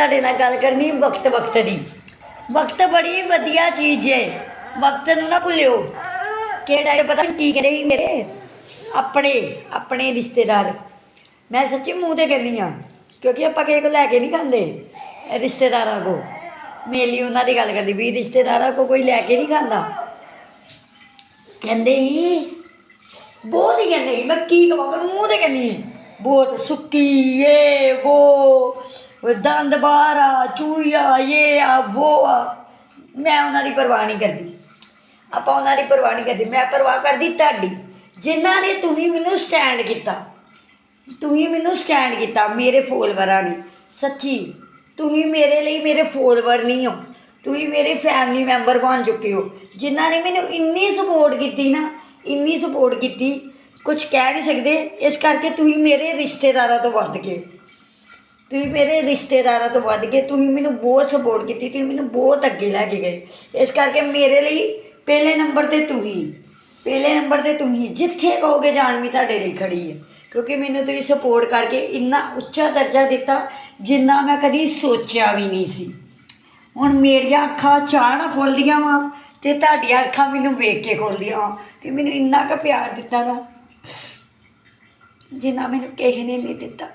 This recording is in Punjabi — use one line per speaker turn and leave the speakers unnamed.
ਤੁਹਾਡੇ ਨਾਲ ਗੱਲ ਕਰਨੀ ਵਕਤ ਵਕਤ ਦੀ। ਵਕਤ ਬੜੀ ਵਧੀਆ ਚੀਜ਼ ਹੈ ਵਕਤ ਨੂੰ ਨਾ ਭੁੱਲਿਓ। ਕਿਹੜਾ ਇਹ ਪਤਾ ਕੀ ਕਹਿੰਦੇ ਸੀ ਮੇਰੇ? ਆਪਣੇ ਆਪਣੇ ਰਿਸ਼ਤੇਦਾਰ। ਮੈਂ ਸੱਚੀ ਮੂੰਹ ਤੇ ਕਹਿੰਦੀ ਆ ਕਿਉਂਕਿ ਆਪਾਂ ਕੇਕ ਲੈ ਕੇ ਨਹੀਂ ਖਾਂਦੇ ਰਿਸ਼ਤੇਦਾਰਾਂ ਕੋ ਮੇਲੀ ਉਹਨਾਂ ਦੀ ਗੱਲ ਕਰਦੀ ਵੀ ਰਿਸ਼ਤੇਦਾਰਾਂ ਕੋ ਕੋਈ ਲੈ ਕੇ ਨਹੀਂ ਖਾਂਦਾ। ਕਹਿੰਦੇ ਹੀ ਬਹੁਤ ਹੀ ਕਹਿੰਦੇ ਸੀ। ਮੈਂ ਕੀ ਕਹਾਂ ਮੂੰਹ ਤੇ ਕਹਿੰਦੀ ਬਹੁਤ ਸੁੱਕੀ ਏ ਉਹ ਦੰਦ ਬਾਹਰ ਆ ਚੂਇਆ ਇਹ ਆ ਉਹ ਆ। ਮੈਂ ਉਹਨਾਂ ਦੀ ਪਰਵਾਹ ਨਹੀਂ ਕਰਦੀ। ਆਪਾਂ ਉਹਨਾਂ ਦੀ ਪਰਵਾਹ ਨਹੀਂ ਕਰਦੀ। ਮੈਂ ਪਰਵਾਹ ਕਰਦੀ ਤੁਹਾਡੀ। ਜਿਨ੍ਹਾਂ ਨੇ ਤੁਸੀਂ ਮੈਨੂੰ ਸਟੈਂਡ ਕੀਤਾ। ਤੁਸੀਂ ਮੈਨੂੰ ਸਟੈਂਡ ਕੀਤਾ। ਮੇਰੇ ਫੋਲੋਵਰਾਂ ਨੇ। ਸੱਚੀ। ਤੁਸੀਂ ਮੇਰੇ ਲਈ ਮੇਰੇ ਫੋਲੋਵਰ ਨਹੀਂ ਹੋ। ਤੁਸੀਂ ਮੇਰੇ ਫੈਮਿਲੀ ਮੈਂਬਰ ਬਣ ਚੁੱਕੇ ਹੋ। ਜਿਨ੍ਹਾਂ ਨੇ ਮੈਨੂੰ ਇੰਨੀ ਸਪੋਰਟ ਕੀਤੀ ਨਾ, ਇੰਨੀ ਸਪੋਰਟ ਕੀਤੀ ਕੁਝ ਕਹਿ ਨਹੀਂ ਸਕਦੇ। ਇਸ ਕਰਕੇ ਤੁਸੀਂ ਮੇਰੇ ਰਿਸ਼ਤੇਦਾਰਾਂ ਤੋਂ ਵੱਧ ਕੇ ਤੁਸੀਂ ਮੇਰੇ ਰਿਸ਼ਤੇਦਾਰਾਂ ਤੋਂ ਵੱਧ ਕੇ ਤੁਸੀਂ ਮੈਨੂੰ ਬਹੁਤ ਸਪੋਰਟ ਕੀਤੀ, ਤੁਸੀਂ ਮੈਨੂੰ ਬਹੁਤ ਅੱਗੇ ਲੈ ਕੇ ਗਏ। ਇਸ ਕਰਕੇ ਮੇਰੇ ਲਈ ਪਹਿਲੇ ਨੰਬਰ ਤੇ ਤੁਸੀਂ ਪਹਿਲੇ ਨੰਬਰ ਤੇ ਤੁਸੀਂ ਜਿੱਥੇ ਕਹੋਗੇ ਜਾਣ ਵੀ ਤੁਹਾਡੇ ਲਈ ਖੜੀ ਹੈ। ਕਿਉਂਕਿ ਮੈਨੂੰ ਤੁਸੀਂ ਸਪੋਰਟ ਕਰਕੇ ਇੰਨਾ ਉੱਚਾ ਦਰਜਾ ਦਿੱਤਾ, ਜਿੰਨਾ ਮੈਂ ਕਦੀ ਸੋਚਿਆ ਵੀ ਨਹੀਂ ਸੀ। ਹੁਣ ਮੇਰੀਆਂ ਅੱਖਾਂ ਚਾਹ ਨਾ ਖੁੱਲਦੀਆਂ ਵਾ ਤੇ ਤੁਹਾਡੀਆਂ ਅੱਖਾਂ ਮੈਨੂੰ ਵੇਖ ਕੇ ਖੁੱਲਦੀਆਂ ਵਾ ਤੇ ਮੈਨੂੰ ਇੰਨਾ ਕੁ ਪਿਆਰ ਦਿੱਤਾ ਨਾ, ਜਿੰਨਾ ਮੈਨੂੰ ਕਿਸੇ ਨੇ ਨਹੀਂ ਦਿੱਤਾ।